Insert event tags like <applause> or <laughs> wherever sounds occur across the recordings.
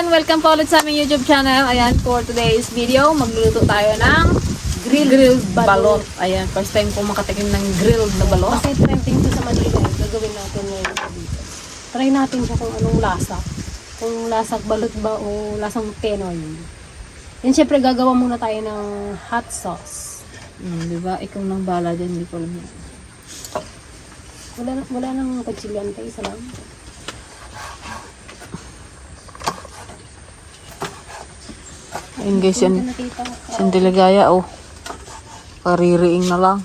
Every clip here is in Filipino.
Ayan, welcome po ulit sa aming YouTube channel. Ayan, for today's video, magluluto tayo ng grilled, grilled balot. Ayan, first time po makatikim ng grilled na balot. Kasi trending to sa Manila, gagawin natin ngayon dito. Try natin siya kung anong lasa. Kung lasang balot ba o lasang penoy. Yan syempre gagawa muna tayo ng hot sauce. Hmm, di ba? Ikaw nang bala dyan, hindi ko alam. Wala, wala nang kutsilyan tayo, isa lang. Ayan guys, yan. Sandiligaya, oh. Kaririing na lang.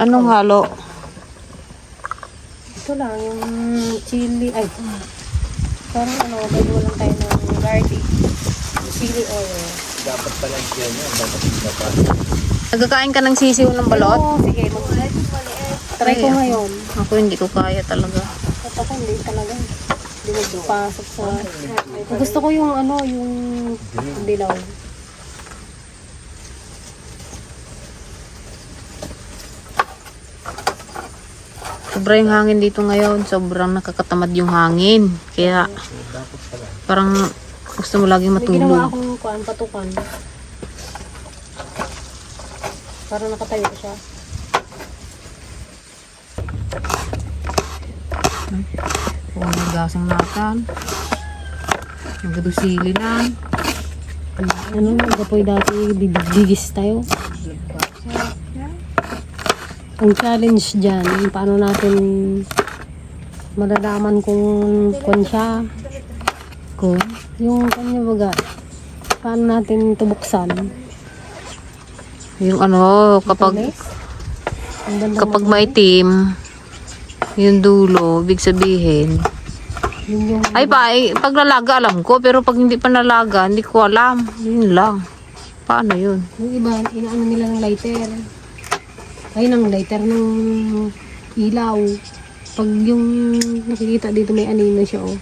Anong halo? Ito lang, yung chili, ay, parang ano, gagawa lang tayo ng garlic. Chili oil. Nagkakain ka ng sisiw ng balot? Oo, sige, Try ko ngayon. Ako hindi ko kaya talaga. Ako hindi talaga. Magpasok sa... Gusto ko yung ano, yung dilaw. Sobra yung hangin dito ngayon. Sobrang nakakatamad yung hangin. Kaya parang gusto mo laging May ginawa matulog. akong kuan, patukan. Para nakatayo siya. Kung nagasang natan. Yung gadusili na. Ano, gapoy dati, bibigis tayo. Ang challenge dyan, paano natin malalaman kung kung siya, kung yung kanya baga, paano natin tubuksan? Yung ano, kapag kapag maitim, yung dulo, ibig sabihin. Yun yung Ay pa, ay, pag nalaga alam ko, pero pag hindi pa nalaga, hindi ko alam. Yun lang. Paano yun? Yung iba, inaano nila ng lighter. Ay, ng lighter ng ilaw. Pag yung nakikita dito may anino siya, oh.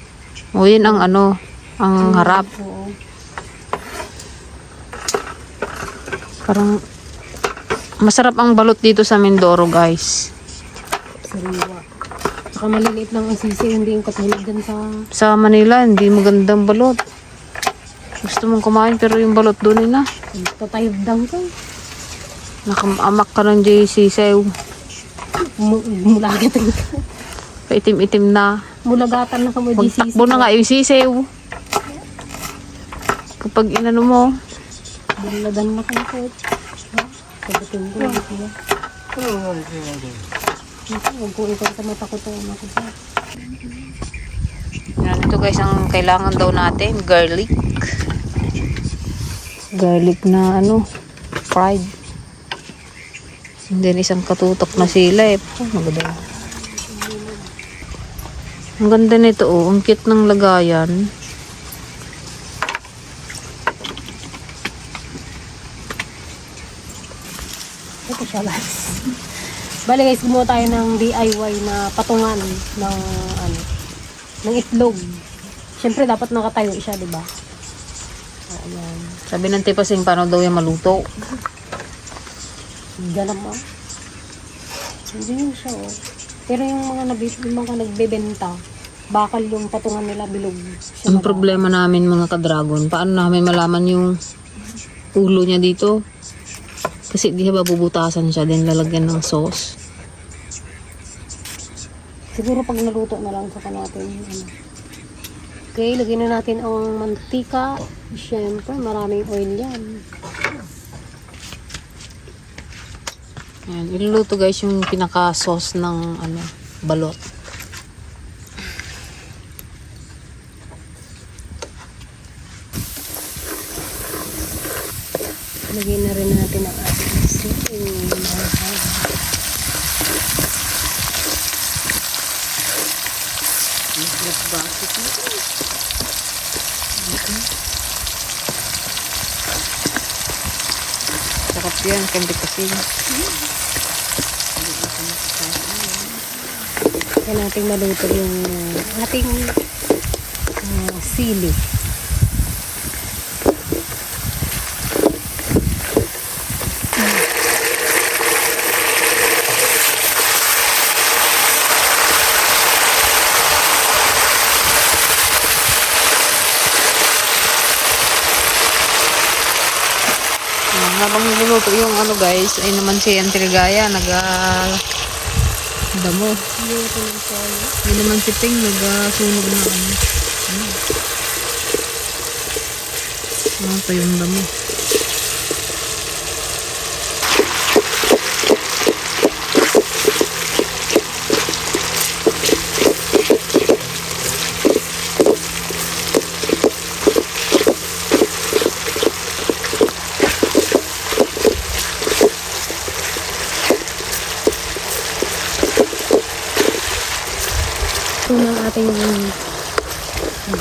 O yun ang ano, ang harap. Oo. Parang masarap ang balot dito sa Mindoro, guys. Sariwa. Saka maliliit lang ang sisi, hindi yung katulad dyan sa... Sa Manila, hindi magandang balot. Gusto mong kumain pero yung balot doon na. Tatayabdang ko. Nakamamak ka ng JC sayo. Mu- Mulagatan ka. Paitim-itim na. Mulagatan na ka mo, GCC. Magtakbo na nga yung sisaw. Kapag inano mo, Buladan na ka na ko. Sagutin ko. Ito. Huwag ko ikaw sa mata ko to. Sa. yan ito guys ang kailangan daw natin, garlic. Garlic na ano, fried. And then isang katutok na sila eh. Oh, maganda. Ang ganda nito oh, ang cute ng lagayan. Ito siya guys. Bale guys, gumawa tayo ng DIY na patungan ng ano, ng itlog. Siyempre dapat nakatayo siya, di ba? Ayan. Sabi ng tipasing paano daw yung maluto. Ganap mo. Hindi yun siya, oh. Pero yung mga, nabi, yung mga nagbebenta, bakal yung patungan nila bilog. Ang problema namin mga ka-dragon, paano namin malaman yung ulo niya dito? Kasi di ba bubutasan siya din lalagyan ng sauce. Siguro pag naluto na lang saka natin. Ano. Okay, lagyan na natin ang mantika. Siyempre, maraming oil yan. Ayan, iluluto guys yung pinaka-sauce ng ano, balot. Lagyan na rin natin ang ating siling mahal. Sarap yan, kandi kasi. Kaya natin maluto yung ating uh, sili. Niluluto yung ano guys, ay naman si Auntie Ligaya, nag ah, damo. Luto ng soya. Yun naman si Ping, nag-sunog na ano. Ano? Pa yung damo?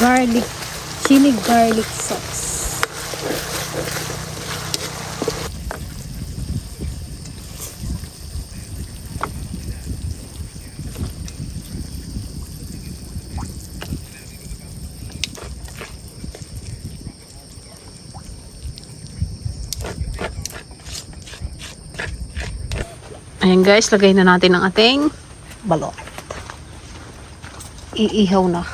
Garlic, chili garlic sauce. Ayan guys, lagay na natin ang ating balot. Iihaw na.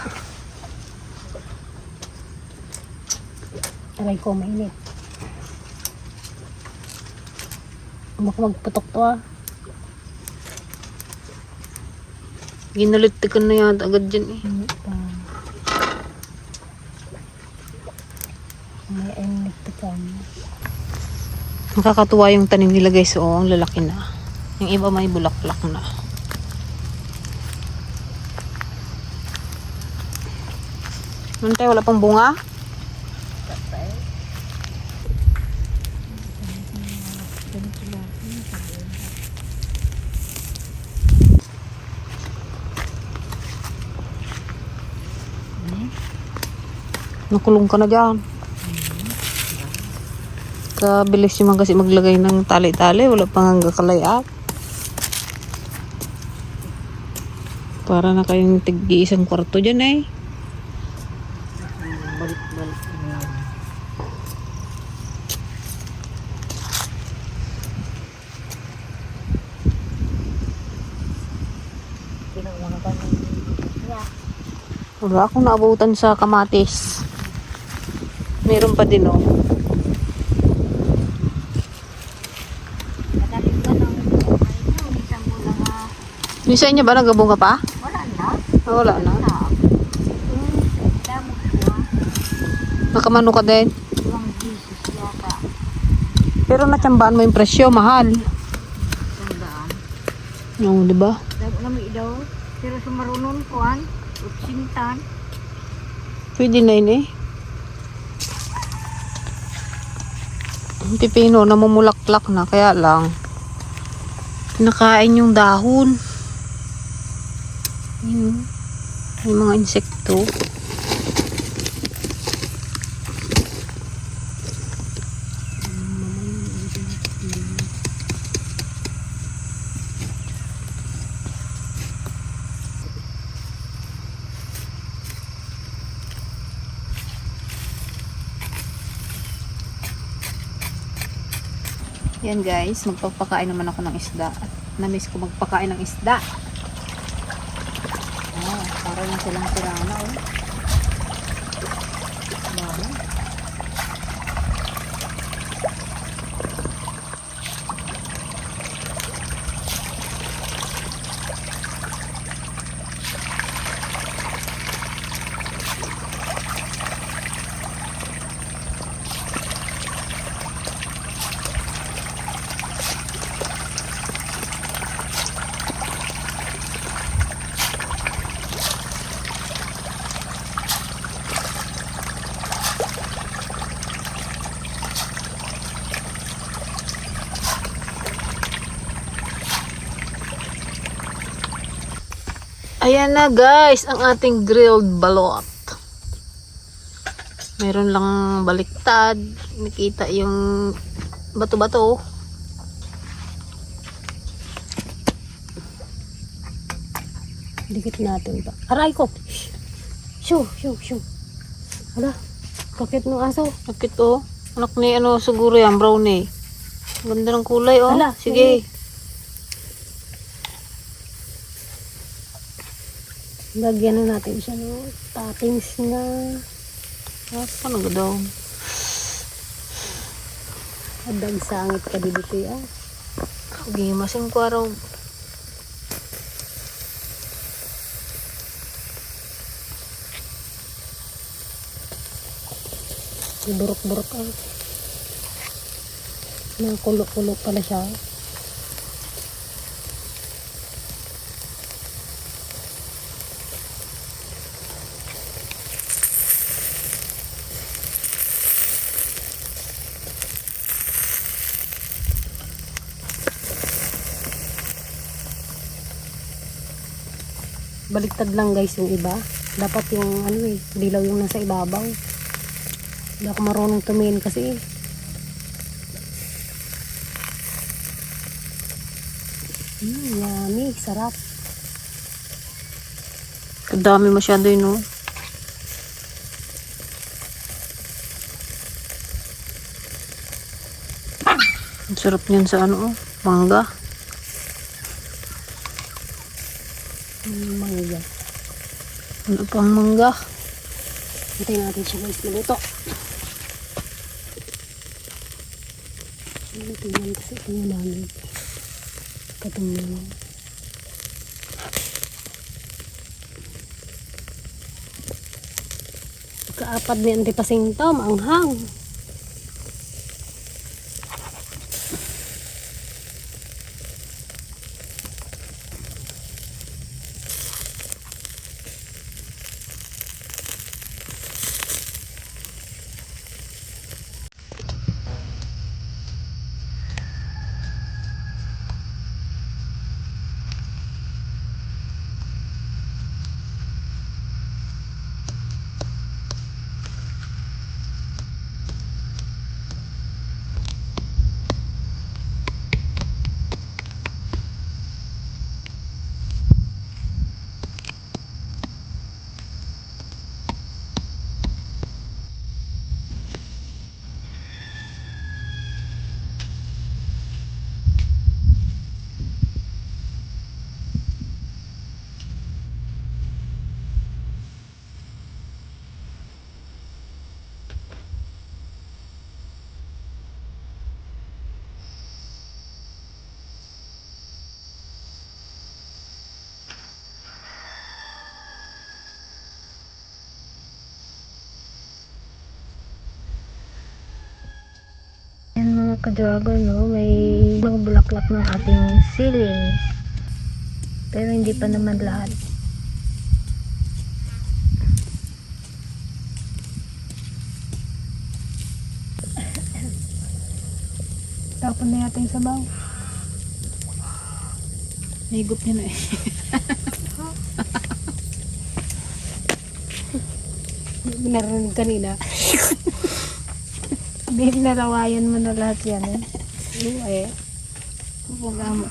Aray ko, mainit. Baka magputok to ah. Ginalitikan na yata agad dyan eh. Mainit pa. May init ka. Nakakatuwa yung tanim nila guys. Oo, ang lalaki na. Yung iba may bulaklak na. Tayo, wala pang bunga? Nakulong ka na dyan. Kabilis naman kasi maglagay ng tali-tali. Wala pang hanggang kalayat. Para na kayong tig isang kwarto dyan eh. Wala akong naabutan sa kamatis. Meron pa din oh. Yung sa inyo ba nagabunga pa? Wala na. Ah, wala na. Nakamano ka din. Pero natsambaan mo yung presyo, mahal. Tandaan. Oo, di ba? Damo na may daw. Pero sumarunon ko an. Utsintan. Pwede na yun eh. Ang pipino, namumulaklak na, kaya lang. Kinakain yung dahon. Yun. May mga insekto. Yan guys, magpapakain naman ako ng isda. At namiss ko magpakain ng isda. Oh, para lang silang tirana oh. Dami. Ayan na guys, ang ating grilled balot. Meron lang baliktad. Nakita yung bato-bato. Dikit natin pa. Aray ko! Shoo, shoo, shoo. Hala, kakit ng aso. Bakit oh? Anak ni ano siguro yan, brownie. Ganda ng kulay oh. Hala, Sige. Lagyan na natin siya ng toppings na. Paano ga daw? Adag sangit ka dito ah. Gimasing ko araw. Burok-burok ah. Nakulok-kulok pala siya. Baliktad lang guys yung iba. Dapat yung ano eh, dilaw yung nasa ibabaw. Hindi ako marunong tumingin kasi. Mm, yummy, sarap. Kadami masyado yun, no? Ang sarap niyan sa ano, oh, mangga. Mm, mangga. Ano pang mangga? Hintayin natin siya guys maluto. Tingnan kasi tingnan namin. Katumnan. Kaapat ni Auntie Pasingtom, ang hang. Yan mga ka-dragon, no? May mga bulaklak ng ating siling. Pero hindi pa naman lahat. Tapon na yata yung sabaw. Nahigop niya na eh. Narinig kanina. <laughs> Binarawayan mo na lahat yan, eh. Ano eh. Pagamo.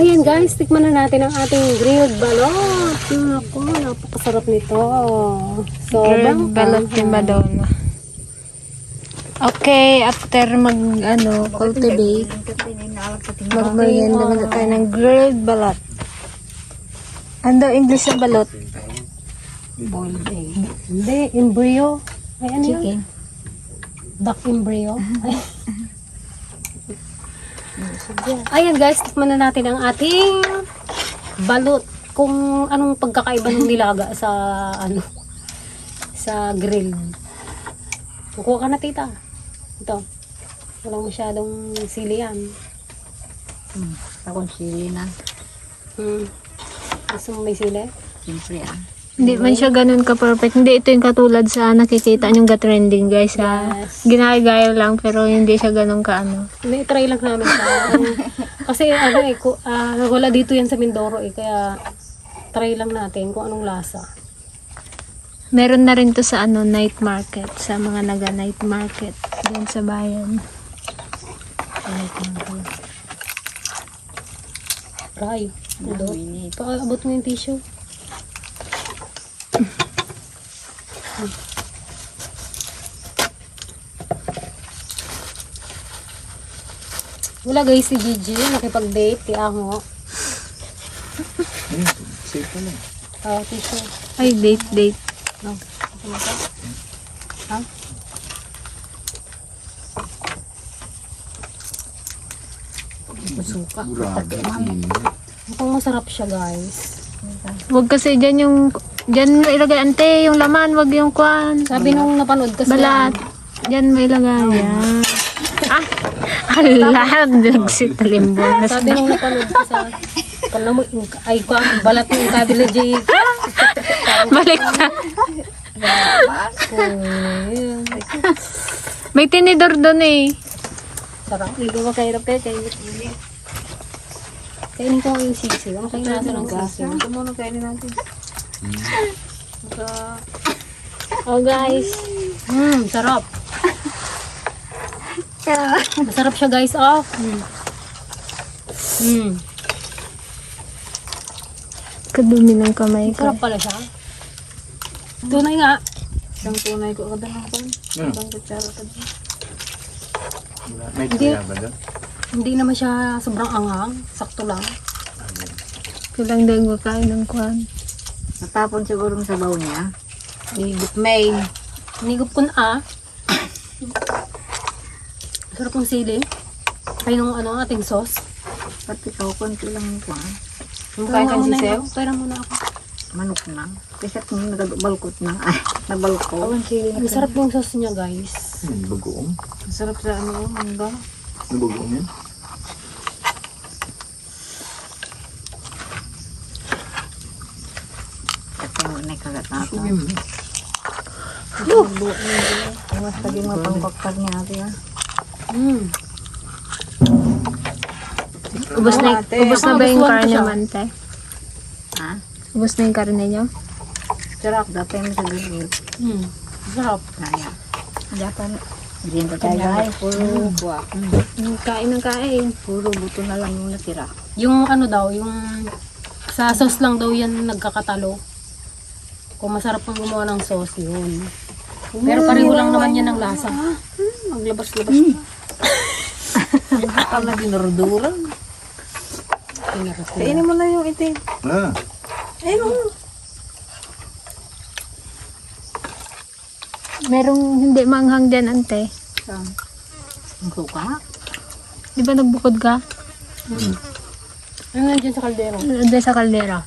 Ayan guys, tikman na natin ang ating grilled balot. Naku, napakasarap nito. Sobrang balot ni Madonna. Okay, after mag, ano, cultivate, magmerienda muna tayo ng grilled balot. Ano English sa balot? boiled egg. Hindi, embryo. Ay, ano yun? Duck embryo. Ay. Ayan guys, tikman na natin ang ating balot. Kung anong pagkakaiba ng nilaga sa ano sa grill. Kukuha ka na tita. Ito. Walang masyadong sili yan. Akong sili na. Hmm. Gusto mo may sili? Siyempre ah. Hindi man siya ganun ka-perfect. Hindi ito yung katulad sa nakikita yung ga-trending guys. Ha? Yes. Ginagaya lang pero hindi siya ganun ka ano. May try lang namin sa <laughs> kasi ano eh, ku- ah, wala dito yan sa Mindoro eh, kaya try lang natin kung anong lasa. Meron na rin to sa ano night market. Sa mga naga night market. Doon sa bayan. Try. Ado. Paabot mo yung tissue. Wala guys si Gigi, nakipag-date ti Ango. Safe ka lang. Oh, tissue. Ay, date, date. No. Ha? Masuka. Murada. Mukhang masarap siya guys. Huwag kasi dyan yung, dyan mo ilagay ante, yung laman, wag yung kwan. Sabi nung napanood kasi. Balat. Dyan mo ilagay. Yan. Ah, ala, nagsit talimbol. Sabi nung napanood ko sa Kala mo, ay, kwa, balat mo yung kabila, Jay. <laughs> Balik na. May tinidor doon eh. Sarap. Hindi ko makahirap kayo. Kainin Kainin ko yung sisi. Ano kayo nasa ng sisi? Ito muna kainin natin. Oh guys. Mmm, sarap. Masarap siya guys. Oh. Mm. Mm. Kadumi ng kamay ko. Sarap pala siya. Tunay nga. Isang tunay ko kada ng pan. Hmm. Isang kutsara kada. May Hindi. kaya ba doon? Hindi naman siya sobrang anghang. Sakto lang. Kulang din ko kain ng kwan. Natapon siguro sa baw niya. Higit May. Nigup ko na ah. Sarap ng sili. Ay nung ano, ating sauce. Pati ikaw, konti lang ko. Yung kain ka muna sisew, ako. Pera muna ako. manok na. Kasi at nung nagbalkot na. <laughs> Ay, nabalkot. Awan sili Ang sarap yung sauce niya guys. Hmm, bagoong. Sarap sa ano, mangga. Nabagoong yan? Ito mo na kagat na ito. Sige mo. Mas lagi mga pangkakar niya ate ah. Mm. Ubus na, ate. ubus na ba yung karne man, te? Ha? Ubus na yung karne nyo? Sarap, dati mo sa gilid. Mm. Sarap. Kaya. Dapat, hindi na tayo ay, puro buwak. Mm, Kain ng kain. Puro buto na lang yung natira. Yung ano daw, yung sa sauce lang daw yan nagkakatalo. Kung masarap ang gumawa ng sauce, yun. Pero pareho lang naman yan ng lasa. Maglabas-labas na. Pinarap ko. Kainin mo na yung itim. Ah, Merong hindi manghang dyan, ante. Saan? Ang suka nga. Di ba nagbukod ka? Ano nandiyan sa kaldero? Doon sa kaldera.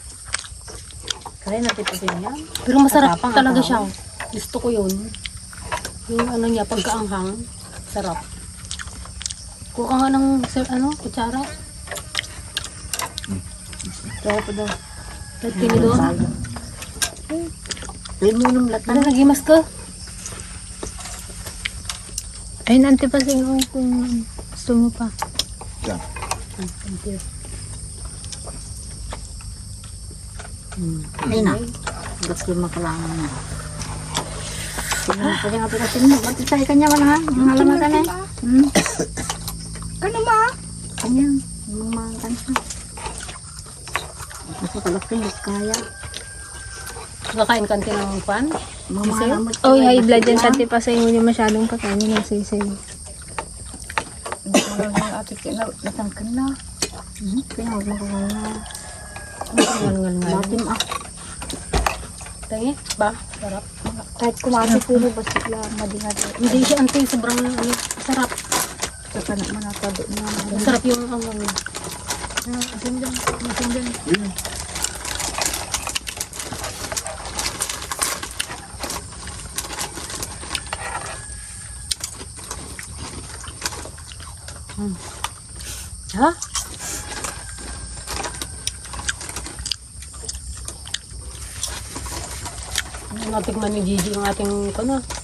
Kaya natin pa yan. Pero masarap Matapang talaga siya. Gusto ko yun. Yung ano niya, pagkaanghang, sarap. Kuha ka nga ng sir, ano, kutsara. Kaya pa daw. Kahit tinidor. Pwede mo nung lahat Ano, nagimas ka? Ayun, ante pa singong kung gusto mo pa. yan. Thank you. Ayun na. Ba't yung makalangan na? Sige na pa yung aplikasyon mo. Ba't sa kanya wala ha? Ang halaman ka na eh. Hmm? Ba? Kanya. Yung mga kansa. Kasi kalaki. Kaya. Kakain kanti ng pan. Mga mga lamot. Oh, high blood yan. Ante pa singong hindi masyadong pakain ng. Ano yung ate kina? Natangkan na. Hmm? Kaya huwag kung na. Ngal-ngal-ngal. Latim ah. Tangi, ba? Sarap. Kahit kumati puro basta madingat. Hindi siya anting sobrang ano, sarap. Saka naman natado na. Sarap yung ang ano. Asin dyan. Asin dyan. Yun. Ha? Natikman ni Gigi ang ating ano.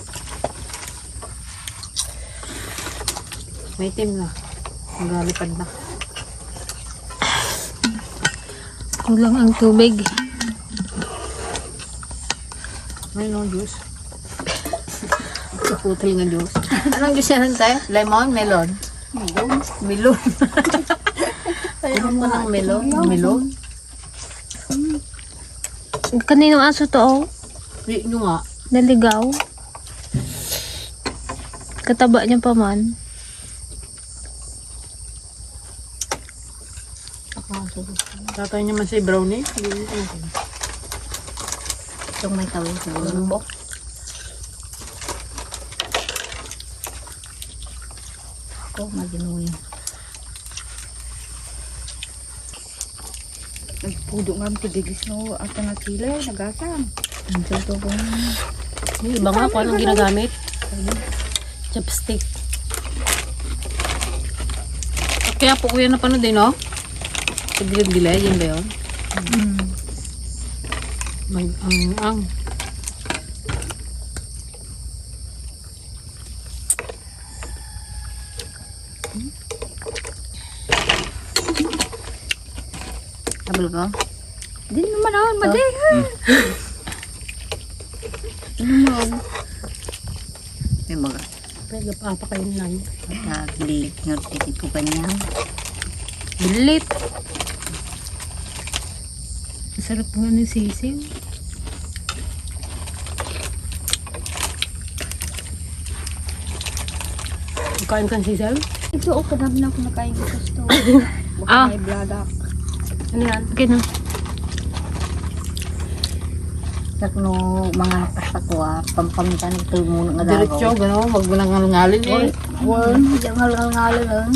May team na. Magalipad na. Kulang ang tubig. May no juice. Putil nga juice. Anong juice yan tayo? Lemon? Melon? Melon. Melon. <laughs> Ayun mo ng melon. Melon? Kaninong aso to, oh? Hindi nga. Naligaw. Kataba niya pa man. Tatay naman si brownie. Itong may tawin sa ulo. Ako, maginuwi. Pudo nga tigigis no at nga sila nagasan. Ang ko. Yung iba nga kung anong ginagamit. Chopstick. Kaya po kuya napanood din, no? Sa dilim-dilay, yun ba yun? Mag, ang, ang. Tabal ko. Di naman ako madi. Ano mo? May mga Pwede pa pa kayo na yun. nagbilit nga tikit ko kanya. Bilit. Masarap nga ng sisiw. Kain kang sisiw? Ito o kadami na ako nakain ko sa store. <laughs> Baka Ah. may blada. Ano yan? Okay na. Sak no mga pasakwa, pampamitan ito muna nga Diretso, gano'n. Wag mo nang ngalin eh. Wala, hindi nga ngal-ngalan ah.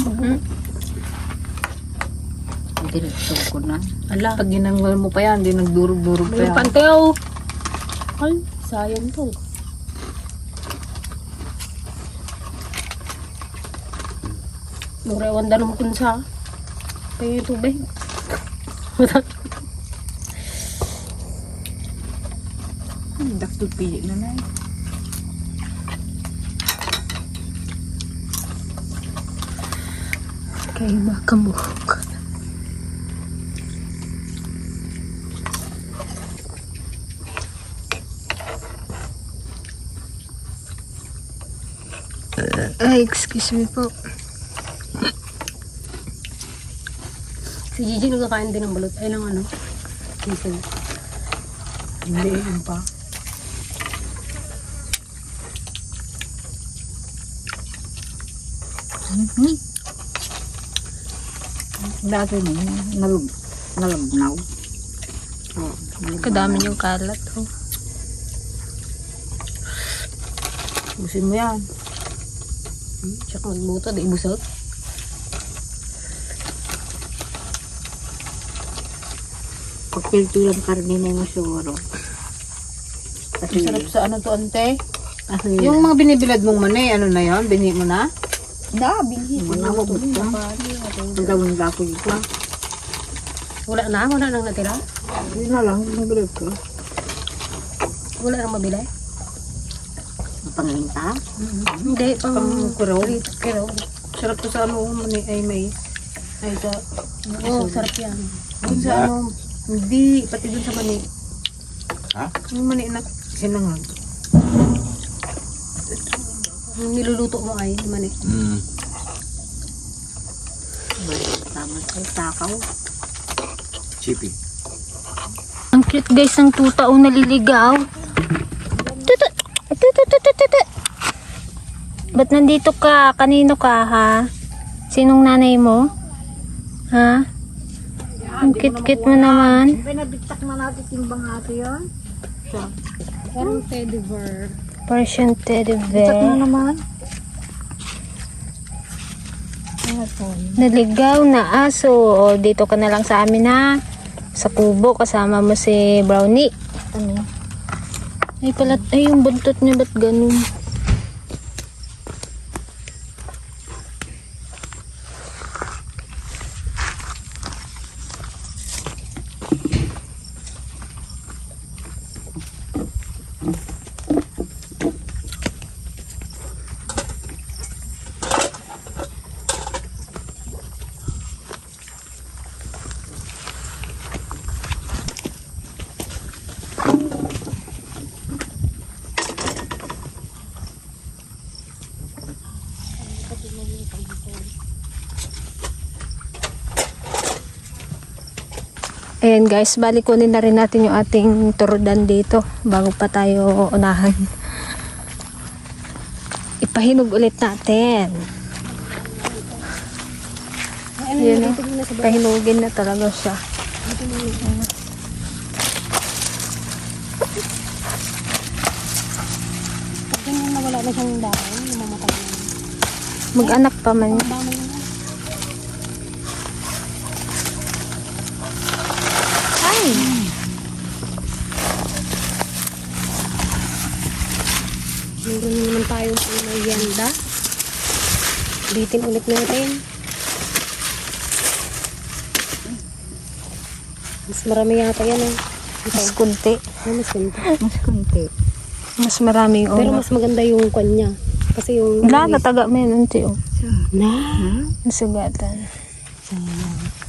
Diretso ko na. Ala. Pag ginanggal mo pa yan, di nagdurog-durog pa yan. pantew. Ay, sayang to. Mura wanda naman kun sa. Kaya yung tubig. <laughs> Dakto pili na na eh. Kayo makamuhok. Ay, excuse me po. Si Gigi nagkakain din ng balot. Ay, ng ano. Sisig. Hindi, yun pa. Dati na yun, nalub, nalabnaw. Oh, Kadami yung kalat. Oh. Busin mo yan. Tsaka magluto, di ibusot. Pagpilto lang karne na yung siguro. Kasi, Sarap sa ano to, ante? kasi, Yung mga binibilad mong mani, ano na yon Bini mo na? da. Wala mo ba ito? Ang gawin ka ako dito. Wala na, wala nang natira. Yun na lang, binibilad ko. Wala nang mabili. Panginta. Hindi, pang kuraw. kiro. Sarap to sa ano, mani, ay may. Ay, sa, Oo, sarap yan. dun sa ano, hindi, pati dun sa mani. Ha? Yung mani na sinangag. Yung niluluto mo ay mani. Mm. Tama sa takaw. Chippy. Ang cute guys ng tuta o naliligaw. Ba't nandito ka? Kanino ka ha? Sinong nanay mo? Ha? Ang cute-cute mo naman. Pinabitak na natin timbang natin yun. Parang teddy bear. Persian teddy Bitak na bear. naman. Naligaw na aso. O, dito ka na lang sa amin ha. Sa kubo kasama mo si Brownie. Ano? Ay pala, ay yung buntot niya ba't ganun? Ayan guys, bali kunin na rin natin yung ating turudan dito bago pa tayo unahan. Ipahinog ulit natin. Yun o, pahinugin na talaga siya. Pag ganyan na wala na siyang dahon, namamatay na. Mag-anak pa man. Dami naman tayong merienda. Ulitin ulit natin. Mas marami yata yan eh. Mas kunti. Ano mas kunti. Mas kunti. Mas marami yung Pero mas maganda yung kanya. Kasi yung... Wala, nataga mo yun. Unti, oh. Na. Nasugatan. Sayang.